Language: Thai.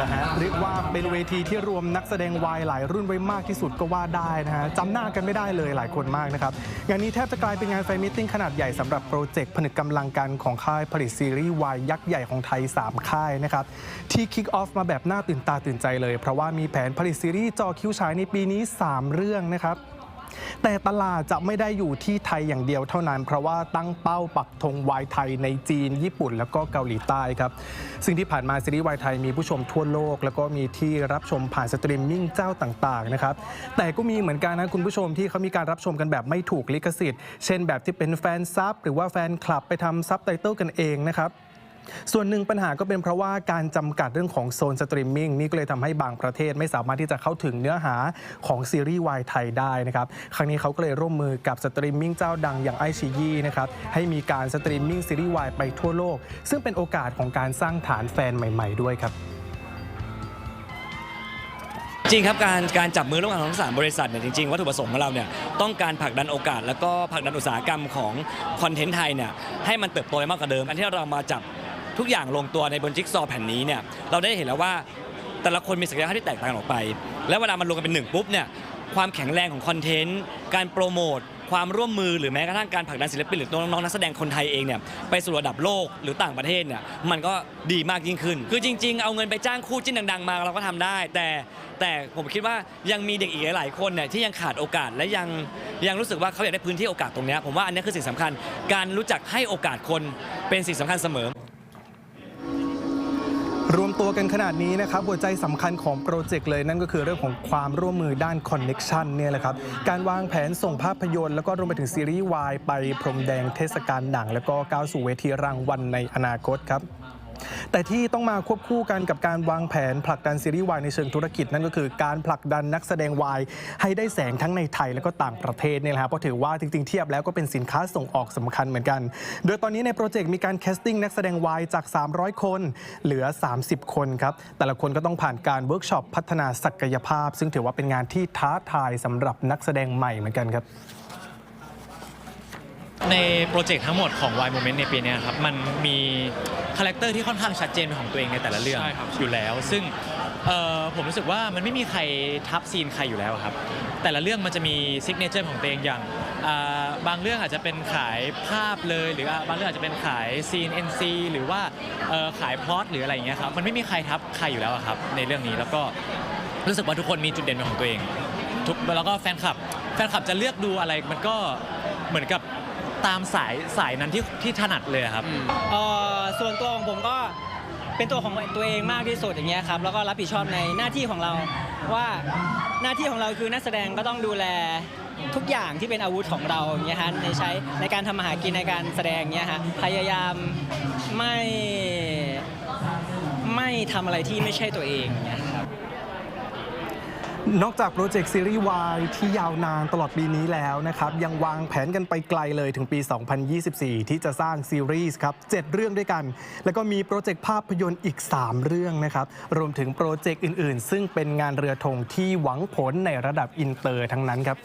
นะฮะเรียกว่าเป็นเวทีที่รวมนักแสดงวายหลายรุ่นไว้มากที่สุดก็ว่าได้นะฮะจำหน้ากันไม่ได้เลยหลายคนมากนะครับงานนี้แทบจะกลายเป็นงานแฟนมิทติ้งขนาดใหญ่สำหรับโปรเจกต์ผนึกกำลังกันของค่ายผลิตซีรีส์วายยักษ์ใหญ่ของไทย 3 ค่ายนะครับที่คิกออฟมาแบบน่าตื่นตาตื่นใจเลย เพราะว่ามีแผนผลิตซีรีส์จอคิวฉายในปีนี้ 3 เรื่องนะครับ แต่ตลาดจะไม่ได้อยู่ที่ไทยอย่างเดียวเท่านั้น เพราะว่าตั้งเป้าปักธงวายไทยในจีน ญี่ปุ่น แล้วก็เกาหลีใต้ครับซึ่งที่ผ่านมาซีรีส์วายไทยมีผู้ชมทั่วโลก แล้วก็มีที่รับชมผ่านสตรีมมิ่งเจ้าต่างๆนะครับแต่ก็มีเหมือนกันนะคุณผู้ชมที่เขามีการรับชมกันแบบไม่ถูกลิขสิทธิ์ เช่นแบบที่เป็นแฟนซับหรือว่าแฟนคลับไปทำซับไตเติลกันเองนะครับ ส่วนหนึ่งปัญหาก็เป็นเพราะว่าการจำกัดเรื่องของโซนสตรีมมิ่งนี่ก็เลยทำให้บางประเทศไม่สามารถที่จะเข้าถึงเนื้อหาของซีรีส์วายไทยได้นะครับ ครั้งนี้เขาก็เลยร่วมมือกับสตรีมมิ่งเจ้าดังอย่างไอชียีนะครับให้มีการสตรีมมิ่งซีรีส์วายไปทั่วโลก ซึ่งเป็นโอกาสของการสร้างฐานแฟนใหม่ ๆ ด้วยครับจริงครับการการจับมือร่วมกันของทั้งสามบริษัทเนี่ยจริงๆวัตถุประสงค์ของเราเนี่ยต้องการผลักดันโอกาส แล้วก็ผลักดันอุตสาหกรรมของคอนเทนต์ไทยเนี่ยให้มันเติบโตมากกว่าเดิมการที่เรามาจับ ทุกอย่างลงตัวในบนจิ๊กซอว์แผ่นนี้เนี่ยเราได้เห็นแล้วว่าแต่ละคนมีศักยภาพที่แตกต่างออกไป และเวลามันรวมกันเป็นหนึ่งปุ๊บเนี่ยความแข็งแรงของคอนเทนต์ การโปรโมท ความร่วมมือหรือแม้กระทั่งการผลักดันศิลปินหรือน้องๆนักแสดงคนไทยเองเนี่ยไปสู่ระดับโลกหรือต่างประเทศเนี่ยมันก็ดีมากยิ่งขึ้น คือจริง ๆ เอาเงินไปจ้างคู่จิ้นดัง ๆ มาเราก็ทำได้ แต่แต่ผมคิดว่ายังมีเด็กอีกหลายๆคนเนี่ยที่ยังขาดโอกาสและยังยังรู้สึกว่าเขาอยากได้พื้นที่โอกาสตรงนี้ผมว่าอันนี้คือสิ่งสำคัญ การรู้จักให้โอกาสคนเป็นสิ่งสำคัญเสมอ รวมตัวกันขนาดนี้นะครับหัวใจสำคัญของโปรเจกต์เลยนั่นก็คือเรื่องของความร่วมมือด้านคอนเน็ชันเนี่ยแหละครับการวางแผนส่งภาพยนตร์แล้วก็รวมไปถึงซีรีส์วายไปพรมแดงเทศกาลหนัง แล้วก็ก้าวสู่เวทีรางวัลในอนาคตครับ แต่ที่ต้องมาควบคู่กันกับการวางแผนผลักดันซีรีส์วายในเชิงธุรกิจนั่นก็คือการผลักดันนักแสดงวายให้ได้แสงทั้งในไทยและก็ต่างประเทศเนี่ยแหละครับเพราะถือว่าจริงๆเทียบแล้วก็เป็นสินค้าส่งออกสำคัญเหมือนกัน โดยตอนนี้ในโปรเจกต์มีการแคสติ้งนักแสดงวายจาก 300 คน เหลือ 30 คนครับแต่ละคนก็ต้องผ่านการเวิร์กช็อปพัฒนาศักยภาพ ซึ่งถือว่าเป็นงานที่ท้าทายสำหรับนักแสดงใหม่เหมือนกันครับ ในโปรเจกต์ทั้งหมดของ Y Moment ในปีเนี้ยครับ มันมีคาแรคเตอร์ที่ค่อนข้างชัดเจนเป็นของตัวเองในแต่ละเรื่องใช่ครับ อยู่แล้ว ซึ่งเอ่อผมรู้สึกว่ามันไม่มีใครทับซีนใครอยู่แล้วครับ แต่ละเรื่องมันจะมีซิกเนเจอร์ของตัวเองอย่างอ่าบางเรื่องอาจจะเป็นขายภาพเลย หรืออ่าบางเรื่องอาจจะเป็นขายซีน NC หรือว่าเอ่อขายพล็อตหรืออะไรอย่างเงี้ยครับ มันไม่มีใครทับใครอยู่แล้วอะครับในเรื่องนี้แล้วก็ รู้สึกว่าทุกคนมีจุดเด่นเป็นของตัวเองทุกแล้วก็แฟนคลับ แฟนคลับจะเลือกดูอะไรมันก็เหมือนกับ ตามสายสายนั้นที่ที่ถนัดเลยอะครับ เอ่อส่วนตัวของผมก็เป็นตัวของตัวเองมากที่สุดอย่างเงี้ยครับแล้วก็รับผิดชอบในหน้าที่ของเราว่าหน้าที่ของเราคือนักแสดงก็ต้องดูแลทุกอย่างที่เป็นอาวุธของเราอย่างเงี้ยฮะในใช้ในการทำมาหากินในการแสดงเงี้ยฮะพยายามไม่ไม่ทำอะไรที่ไม่ใช่ตัวเองเงี้ยครับ นอกจากโปรเจกต์ซีรีส์วายที่ยาวนานตลอดปีนี้แล้วนะครับ ยังวางแผนกันไปไกลเลยถึงปี 2024 ที่จะสร้างซีรีส์ครับ 7 เรื่องด้วยกัน แล้วก็มีโปรเจกต์ภาพยนตร์อีก 3 เรื่องนะครับ รวมถึงโปรเจกต์อื่น ๆ ซึ่งเป็นงานเรือธงที่หวังผลในระดับอินเตอร์ทั้งนั้นครับ